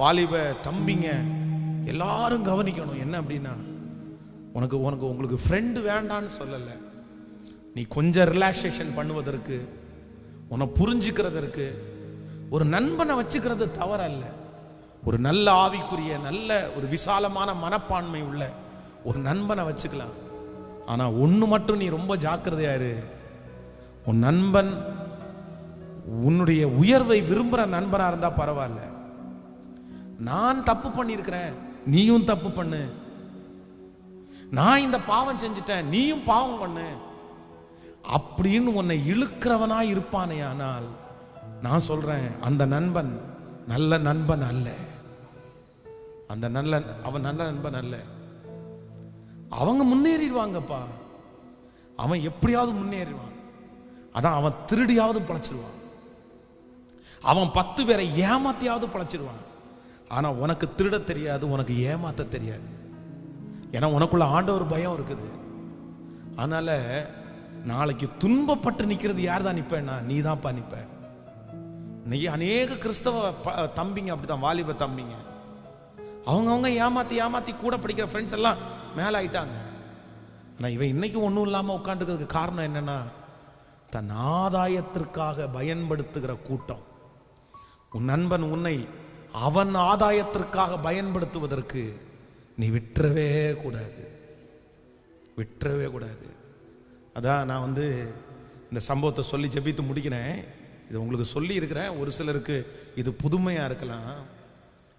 வாலிப தம்பிங்க எல்லாரும் கவனிக்கணும். என்ன அப்படின்னா உனக்கு உனக்கு உங்களுக்கு ஃப்ரெண்டு வேண்டான்னு சொல்லலை. நீ கொஞ்சம் ரிலாக்ஸேஷன் பண்ணுவதற்கு உன்னை புரிஞ்சுக்கிறதற்கு ஒரு நண்பனை வச்சுக்கிறது தவறல்ல. ஒரு நல்ல ஆவிக்குரிய நல்ல ஒரு விசாலமான மனப்பான்மை உள்ள ஒரு நண்பனை வச்சுக்கலாம். ஆனால் ஒன்று மட்டும் நீ ரொம்ப ஜாக்கிரதையாரு உன் நண்பன் உன்னுடைய உயர்வை விரும்புகிற நண்பனாக இருந்தால் பரவாயில்ல. நான் தப்பு பண்ணியிருக்கிறேன் நீயும் தப்பு பண்ணு. நான் இந்த பாவம் செஞ்சுட்டேன் நீயும் பாவம் பண்ணு. அப்படின்னு உன்னை இழுக்கிறவனா இருப்பானே ஆனால் நான் சொல்றேன் அந்த நண்பன் நல்ல நண்பன் அல்ல. அந்த நல்ல அவன் நல்ல நண்பன் அல்ல. அவங்க முன்னேறிடுவாங்கப்பா. அவன் எப்படியாவது முன்னேறிடுவான். அதான் அவன் திருடியாவது பழச்சிருவான் அவன் பத்து பேரை ஏமாத்தியாவது பழச்சிருவான் ஆனால் உனக்கு திருட தெரியாது உனக்கு ஏமாத்த தெரியாது. ஏன்னா உனக்குள்ள ஆண்டவர் பயம் இருக்குது. அதனால நாளைக்கு துன்பப்பட்டு நிற்கிறது யார் தான் நிற்பேன்னா நீ தான்ப்பா நிப்ப. இன்னைக்கு அநேக கிறிஸ்தவ ப- தம்பிங்க அப்படிதான் வாலிப தம்பிங்க. அவங்கவுங்க ஏமாத்தி ஏமாத்தி கூட படிக்கிற ஃப்ரெண்ட்ஸ் எல்லாம் மேல ஆயிட்டாங்க. ஆனால் இவன் இன்னைக்கு ஒன்றும் இல்லாமல் உட்காந்துக்கிறதுக்கு காரணம் என்னன்னா தன் ஆதாயத்திற்காக பயன்படுத்துகிற கூட்டம். உன் நண்பன் உன்னை அவன் ஆதாயத்திற்காக பயன்படுத்துவதற்கு நீ விட்டுறவே கூடாது. விட்டுறவே கூடாது. அதான் நான் வந்து இந்த சம்பவத்தை சொல்லி ஜெபித்து முடிக்கிறேன். இது உங்களுக்கு சொல்லி இருக்கிறேன் ஒரு சிலருக்கு இது புதுமையாக இருக்கலாம்.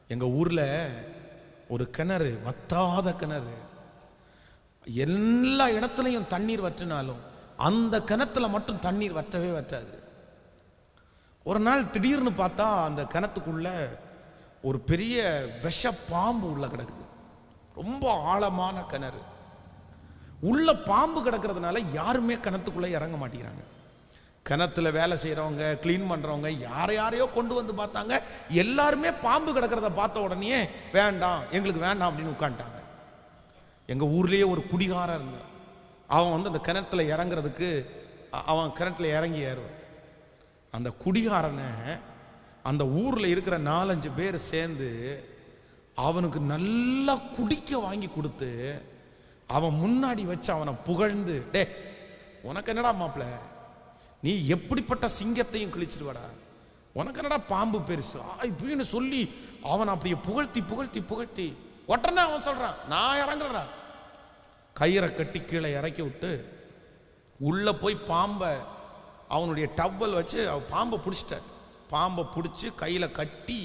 எங்கள் ஊரில் ஒரு கிணறு வத்தாத கிணறு. எல்லா இடத்துலையும் தண்ணீர் வற்றினாலும் அந்த கிணத்துல மட்டும் தண்ணீர் வற்றவே வற்றாது. ஒரு நாள் திடீர்னு பார்த்தா அந்த கிணத்துக்குள்ள ஒரு பெரிய விஷ பாம்பு உள்ள கிடக்குது. ரொம்ப ஆழமான கிணறு. உள்ள பாம்பு கிடக்கிறதுனால யாருமே கிணத்துக்குள்ளே இறங்க மாட்டேங்கிறாங்க. கிணத்துல வேலை செய்கிறவங்க க்ளீன் பண்ணுறவங்க யாரை யாரையோ கொண்டு வந்து பார்த்தாங்க. எல்லாருமே பாம்பு கிடக்கிறத பார்த்த உடனே வேண்டாம் எங்களுக்கு வேண்டாம் அப்படின்னு உட்காந்துட்டாங்க எங்கள் ஊர்லேயே ஒரு குடிகாரன் இருந்தான் அவன் வந்து அந்த கிணத்துல இறங்குறதுக்கு அவன் கிணத்துல இறங்கி ஏறுவான். அந்த குடிகாரனை அந்த ஊரில் இருக்கிற நாலஞ்சு பேர் சேர்ந்து அவனுக்கு நல்லா குடிக்க வாங்கி கொடுத்து அவன் முன்னாடி வச்சு அவனை புகழ்ந்து டே உனக்கு என்னடா மாப்பிள? நீ எப்படிப்பட்ட சிங்கத்தையும் கிழிச்சிடுவாடா உனக்கு என்னடா பாம்பு பெருசு? இப்படின்னு சொல்லி அவன் அப்படியே புகழ்த்தி புகழ்த்தி புகழ்த்தி உடனே அவன் சொல்றான் நான் இறங்குறடா கயிறை கட்டி கீழே இறக்கி விட்டு உள்ள போய் பாம்பை அவனுடைய டவ்வல் வச்சு அவன் பாம்பை பிடிச்சிட்ட பாம்பை பிடிச்சி கையில் கட்டி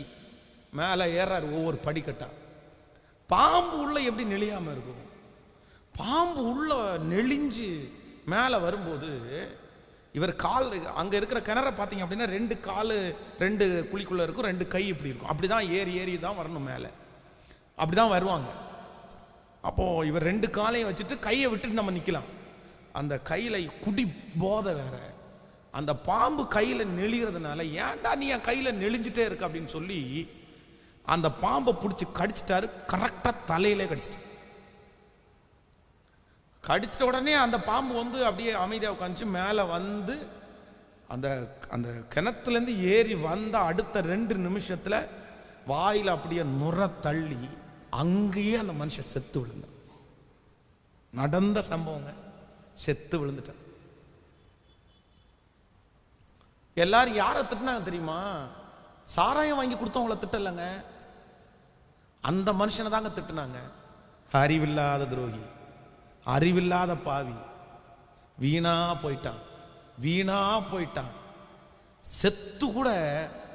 மேலே ஏறார் ஒவ்வொரு படிக்கட்டா. பாம்பு உள்ள எப்படி நெளியாமல் இருக்கும்? பாம்பு உள்ள நெளிஞ்சு மேலே வரும்போது இவர் கால் அங்கே இருக்கிற கிணற பார்த்தீங்க அப்படின்னா ரெண்டு கால் ரெண்டு குழிக்குள்ளே இருக்கும் ரெண்டு கை இப்படி இருக்கும். அப்படிதான் ஏறி ஏறி தான் வரணும் மேலே. அப்படிதான் வருவாங்க. அப்போது இவர் ரெண்டு காலையும் வச்சுட்டு கையை விட்டுட்டு நம்ம நிற்கலாம் அந்த கையில் குடி போதை வேற. அந்த பாம்பு கையில் நெளிகிறதுனால ஏன்டா நீ என் கையில் நெளிஞ்சிட்டே இருக்க? அப்படின்னு சொல்லி அந்த பாம்பை பிடிச்சி கடிச்சிட்டாரு. கரெக்டாக தலையிலே கடிச்சிட்டாரு. கடிச்சிட்ட உடனே அந்த பாம்பு வந்து அப்படியே அமைதியாக உட்காந்துச்சு. மேலே வந்து அந்த அந்த கிணத்துலேருந்து ஏறி வந்த அடுத்த ரெண்டு நிமிஷத்தில் வாயில் அப்படியே நுர தள்ளி அங்கேயே அந்த மனுஷன் செத்து விழுந்தான். நடந்த சம்பவங்க செத்து விழுந்துட்டான். எல்லாரும் யாரை திட்டினாங்க தெரியுமா? சாராயம் வாங்கி கொடுத்தவங்கள திட்டலைங்க. அந்த மனுஷனை தாங்க திட்டுனாங்க. அறிவில்லாத துரோகி அறிவில்லாத பாவி வீணா போயிட்டான் வீணா போயிட்டான். செத்து கூட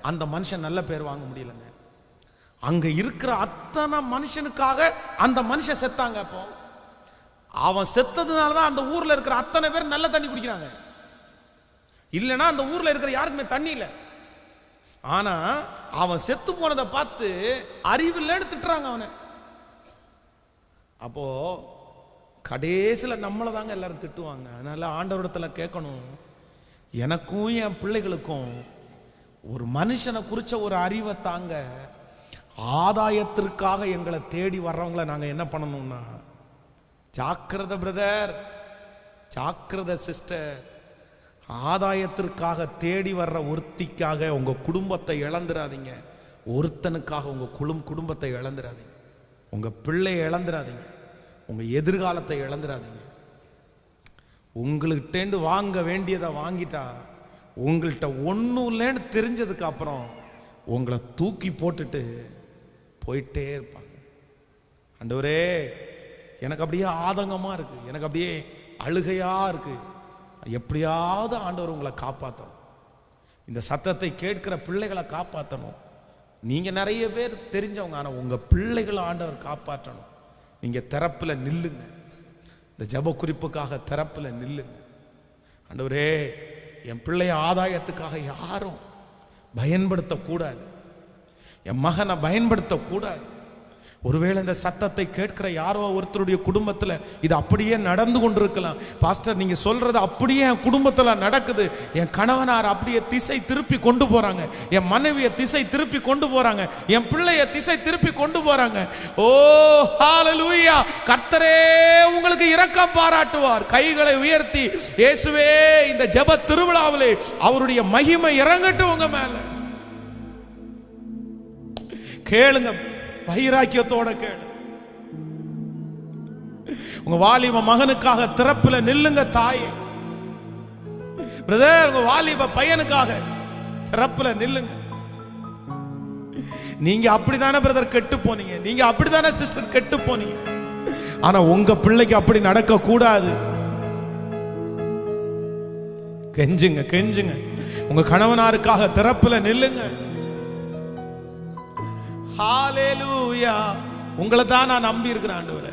அந்த மனுஷன் நல்ல பேர் வாங்க முடியலங்க. அங்க இருக்கிற அத்தனை மனுஷனுக்காக அந்த மனுஷன் செத்தாங்க அப்போ. அவன் செத்ததுனால தான் அந்த ஊர்ல இருக்கிற அத்தனை பேர் நல்ல தண்ணி குடிக்கிறாங்க. இல்லைன்னா அந்த ஊரில் இருக்கிற யாருக்குமே தண்ணி இல்லை. ஆனால் அவன் செத்து போனதை பார்த்து அறிவில்லைன்னு திட்டுறாங்க அவனை. அப்போ கடைசியில் நம்மளை தாங்க எல்லாரும் திட்டுவாங்க. அதனால ஆண்டவரத்தில் கேட்கணும். எனக்கும் என் பிள்ளைகளுக்கும் ஒரு மனுஷனை குறித்த ஒரு அறிவை தாங்க ஆதாயத்திற்காக எங்களை தேடி வர்றவங்கள நாங்கள் என்ன பண்ணணும்னா ஜாக்கிரத பிரதர் ஜாக்கிரத சிஸ்டர் ஆதாயத்திற்காக தேடி வர்ற ஒருத்திக்காக உங்கள் குடும்பத்தை இழந்துடாதீங்க ஒருத்தனுக்காக உங்கள் குடும் குடும்பத்தை இழந்துடாதீங்க உங்கள் பிள்ளையை இழந்துடாதீங்க உங்கள் எதிர்காலத்தை இழந்துடாதீங்க உங்கள்கிட்டேந்து வாங்க வேண்டியதை வாங்கிட்டா உங்கள்கிட்ட ஒன்றும் இல்லைன்னு தெரிஞ்சதுக்கு அப்புறம் உங்களை தூக்கி போட்டுட்டு போயிட்டே இருப்பாங்க. அண்டவரே எனக்கு அப்படியே ஆதங்கமாக இருக்குது எனக்கு அப்படியே அழுகையாக இருக்குது எப்படியாவது ஆண்டவர் உங்களை காப்பாற்றணும் இந்த சத்தத்தை கேட்கிற பிள்ளைகளை காப்பாற்றணும் நீங்கள் நிறைய பேர் தெரிஞ்சவங்க ஆனால் உங்கள் பிள்ளைகளை ஆண்டவர் காப்பாற்றணும். நீங்கள் திறப்பில் நில்லுங்க. இந்த ஜெப குறிப்புக்காக திறப்பில் நில்லுங்க. ஆண்டவரே என் பிள்ளைய ஆதாயத்துக்காக யாரும் பயன்படுத்தக்கூடாது. என் மகனை பயன்படுத்தக்கூடாது. ஒருவேளை இந்த சத்தத்தை கேட்கிற யாரோ ஒருத்தருடைய குடும்பத்தில் இது அப்படியே நடந்து கொண்டிருக்கலாம். பாஸ்டர் நீங்க சொல்றது அப்படியே என் குடும்பத்தில் நடக்குது. என் கணவனார் அப்படியே திசை திருப்பி கொண்டு போறாங்க. என் மனைவியை திசை திருப்பி கொண்டு போறாங்க. என் பிள்ளைய திசை திருப்பி கொண்டு போறாங்க. ஓ ஹalleluya! கர்த்தரே உங்களுக்கு இரக்கம் பாராட்டுவார். கைகளை உயர்த்தி இயேசுவே இந்த ஜெப திருவிழாவிலே அவருடைய மகிமை இறங்கட்டும் உங்க மேல. கேளுங்க. வைராக்கியத்தோட கேளு. உங்க வாலிப மகனுக்காக திறப்புல நில்லுங்க தாயே. பிரதர் உங்க வாலிப பையனுக்காக திறப்புல நில்லுங்க. நீங்க அப்படிதானே பிரதர் கெட்டு போனீங்க. நீங்க அப்படிதானே சிஸ்டர் கெட்டு போனீங்க. ஆனா உங்க பிள்ளைக்கு அப்படி நடக்க கூடாது கெஞ்சுங்க கெஞ்சுங்க. உங்க கணவனாருக்காக திறப்புல நில்லுங்க. ஹalleluya உங்களை தான் நான் நம்பி இருக்கிறேன் ஆண்டவரே.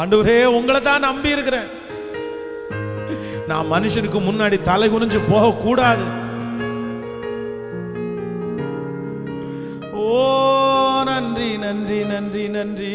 ஆண்டவரே உங்களை தான் நம்பி இருக்கிறேன். நான் மனுஷனுக்கு முன்னாடி தலை குனிஞ்சு போக கூடாது ஓ நன்றி நன்றி நன்றி நன்றி.